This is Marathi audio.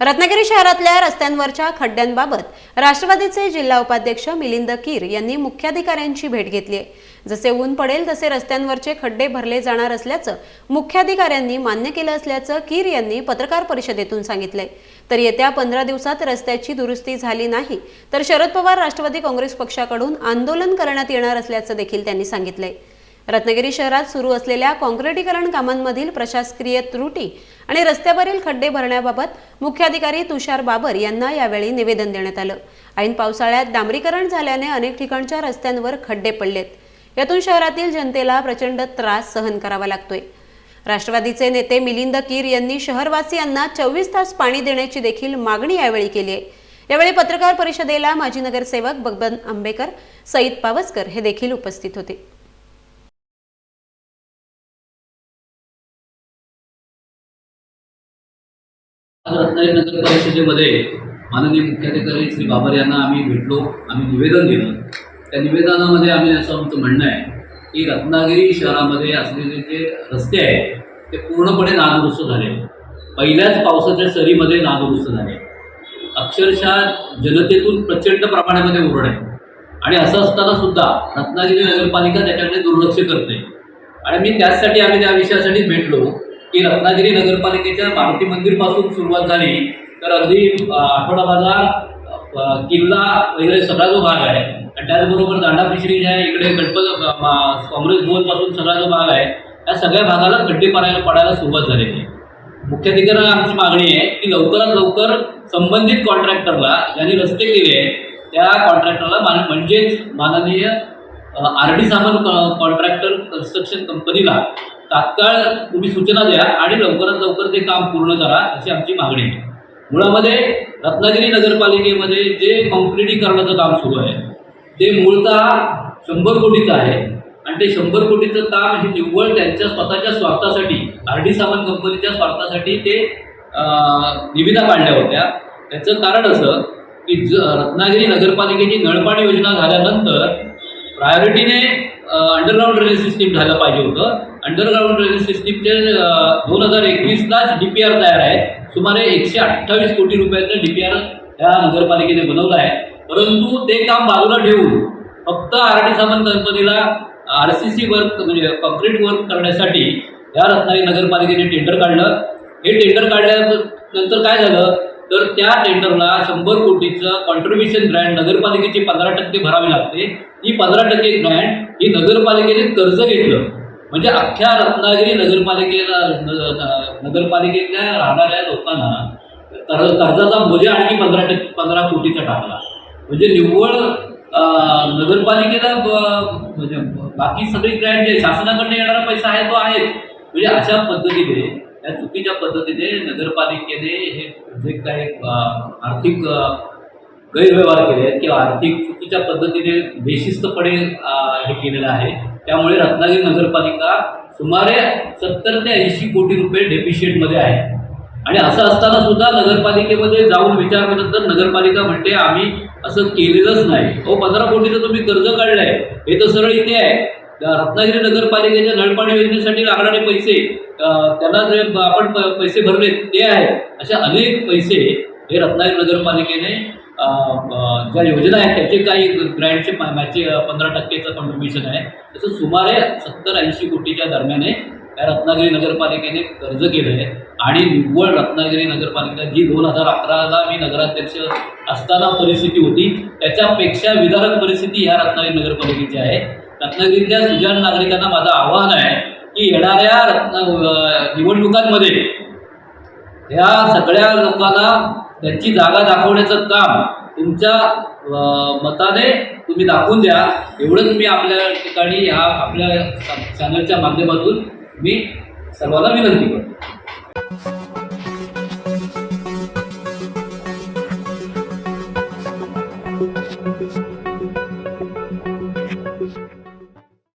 रत्नागिरी शहरातल्या रस्त्यांवरच्या खड्ड्यांबाबत राष्ट्रवादीचे जिल्हा उपाध्यक्ष मिलिंद कीर यांनी मुख्याधिकाऱ्यांची भेट घेतली आहे. जसे ऊन पडेल तसे रस्त्यांवरचे खड्डे भरले जाणार असल्याचं मुख्याधिकाऱ्यांनी मान्य केलं असल्याचं कीर यांनी पत्रकार परिषदेतून सांगितलंय. तर येत्या पंधरा दिवसात रस्त्याची दुरुस्ती झाली नाही तर शरद पवार राष्ट्रवादी काँग्रेस पक्षाकडून आंदोलन करण्यात येणार असल्याचं देखील त्यांनी सांगितलंय. रत्नागिरी शहरात सुरू असलेल्या काँक्रिटीकरण कामांमधील प्रशासकीय त्रुटी आणि रस्त्यावरील खड्डे भरण्याबाबत मुख्याधिकारी तुषार बाबर यांना यावेळी निवेदन देण्यात आलं. ऐन पावसाळ्यात डांबरीकरण झाल्याने अनेक ठिकाणच्या रस्त्यांवर खड्डे पडलेत. यातून शहरातील जनतेला प्रचंड त्रास सहन करावा लागतोय. राष्ट्रवादीचे नेते मिलिंद कीर यांनी शहरवासियांना चोवीस तास पाणी देण्याची देखील मागणी यावेळी केली आहे. यावेळी पत्रकार परिषदेला माजी नगरसेवक बबन आंबेकर सईद पावसकर हे देखील उपस्थित होते. आज रत्नागिरी नगर परिषदेमध्ये माननीय मुख्याधिकारी श्री बाबर यांना आम्ही भेटलो आम्ही निवेदन दिलं. त्या निवेदनामध्ये आम्ही असं आमचं म्हणणं आहे की रत्नागिरी शहरामध्ये असलेले जे रस्ते आहेत ते पूर्णपणे नादुरुस्त झाले. पहिल्याच पावसाच्या सरीमध्ये नादुरुस्त झाले. अक्षरशः जनतेतून प्रचंड प्रमाणामध्ये ओरड आहे. आणि असं असताना सुद्धा रत्नागिरी नगरपालिका त्याच्याकडे दुर्लक्ष करते. आणि मी त्याचसाठी आम्ही त्या विषयासाठी भेटलो. की रत्नागिरी नगरपालिकेच्या मारुती मंदिरपासून सुरुवात झाली तर अगदी आठवडा बाजार किल्ला वगैरे सगळा जो भाग आहे आणि त्याचबरोबर दांडा पिशरी जे आहे इकडे गणपत अ, मा- काँग्रेस भवनपासून सगळा जो भाग आहे या सगळ्या भागाला खड्डे पडायला पडायला सुरुवात झालेली आहे मुख्याधिकाऱ्याला आमची मागणी आहे की लवकरात लवकर संबंधित कॉन्ट्रॅक्टरला ज्यांनी रस्ते केले आहेत त्या कॉन्ट्रॅक्टरला मान म्हणजेच माननीय R D Saman contractor construction कंपनीला तात्काळ तुम्ही सूचना द्या आणि लवकरात लवकर ते काम पूर्ण करा अशी आमची मागणी आहे. मुळामध्ये रत्नागिरी नगरपालिकेमध्ये जे कॉन्क्रिटीकरणाचं काम सुरू आहे ते मूळतः शंभर कोटीचं आहे. आणि ते शंभर कोटीचं काम हे निव्वळ त्यांच्या स्वतःच्या स्वार्थासाठी आर डी सावंत कंपनीच्या स्वार्थासाठी ते निविदा काढल्या होत्या. त्याचं कारण असं की ज रत्नागिरी नगरपालिकेची नळपाणी योजना झाल्यानंतर प्रायोरिटीने अंडरग्राऊंड ड्रेनेज सिस्टीम झालं पाहिजे होतं. अंडरग्राऊंड रेल्वे सिस्टीमचे दोन हजार एकवीसलाच डी पी आर तयार आहे सुमारे एकशे अठ्ठावीस कोटी रुपयाचं डी पी आर ह्या नगरपालिकेने बनवलं आहे. परंतु ते काम बाजूला ठेवून फक्त आर टी सामान कंपनीला आर सी सी वर्क म्हणजे कॉन्क्रीट वर्क करण्यासाठी या रत्नागिरी नगरपालिकेने टेंडर काढलं. हे टेंडर काढल्यानंतर काय झालं? तर त्या टेंडरला शंभर कोटीचं कॉन्ट्रीब्युशन ग्रँट नगरपालिकेची पंधरा टक्के भरावी लागते. ही पंधरा टक्के ग्रँट ही नगरपालिकेने कर्ज घेतलं. म्हणजे अख्ख्या रत्नागिरी नगरपालिकेला नगरपालिकेतल्या राहणाऱ्या लोकांना कर कर्जाचा बोजा आणखी पंधरा टक्के पंधरा कोटीचा टाकला. म्हणजे निव्वळ नगरपालिकेला म्हणजे बाकी सगळी ग्रँड जे शासनाकडनं येणारा पैसा आहे तो आहेच. म्हणजे अशा पद्धतीने या चुकीच्या पद्धतीने नगरपालिकेने हे जे काही आर्थिक गैरव्यवहार केले आहेत किंवा आर्थिक चुकीच्या पद्धतीने बेशिस्तपणे हे केलेलं आहे त्यामुळे रत्नागिरी नगरपालिका सुमारे सत्तर ते ऐंशी कोटी रुपये डेफिशिएटमध्ये आहे. आणि असं असताना सुद्धा नगरपालिकेमध्ये जाऊन विचार केला तर नगरपालिका म्हणते आम्ही असं केलेलंच नाही. हो पंधरा कोटीचं तुम्ही कर्ज काढलंय. हे तर सरळ इथे आहे. रत्नागिरी नगरपालिकेच्या नळपाणी योजनेसाठी लागणारे पैसे त्यांना जे आपण प- पैसे भरले ते आहे. अशा अनेक पैसे हे रत्नागिरी नगरपालिकेने ज्या योजना आहेत त्याचे काही ग्रँटचे मॅचे पंधरा टक्केचं कॉन्ट्रीब्युशन आहे. त्याचं सुमारे सत्तर ऐंशी कोटीच्या दरम्याने या रत्नागिरी नगरपालिकेने कर्ज केलं आहे. आणि निव्वळ रत्नागिरी नगरपालिका जी दोन हजार अकराला मी नगराध्यक्ष असताना परिस्थिती होती त्याच्यापेक्षा विदारक परिस्थिती ह्या रत्नागिरी नगरपालिकेची आहे. रत्नागिरीतल्या सुजाण नागरिकांना माझं आव्हान आहे की येणाऱ्या रत्न निवडणुकांमध्ये ह्या सगळ्या लोकांना त्यांची जागा दाखवण्याचं काम तुमच्या मताने तुम्ही दाखवून द्या. एवढंच मी आपल्या ठिकाणी ह्या आपल्या चॅनलच्या माध्यमातून मी सर्वांना विनंती करतो.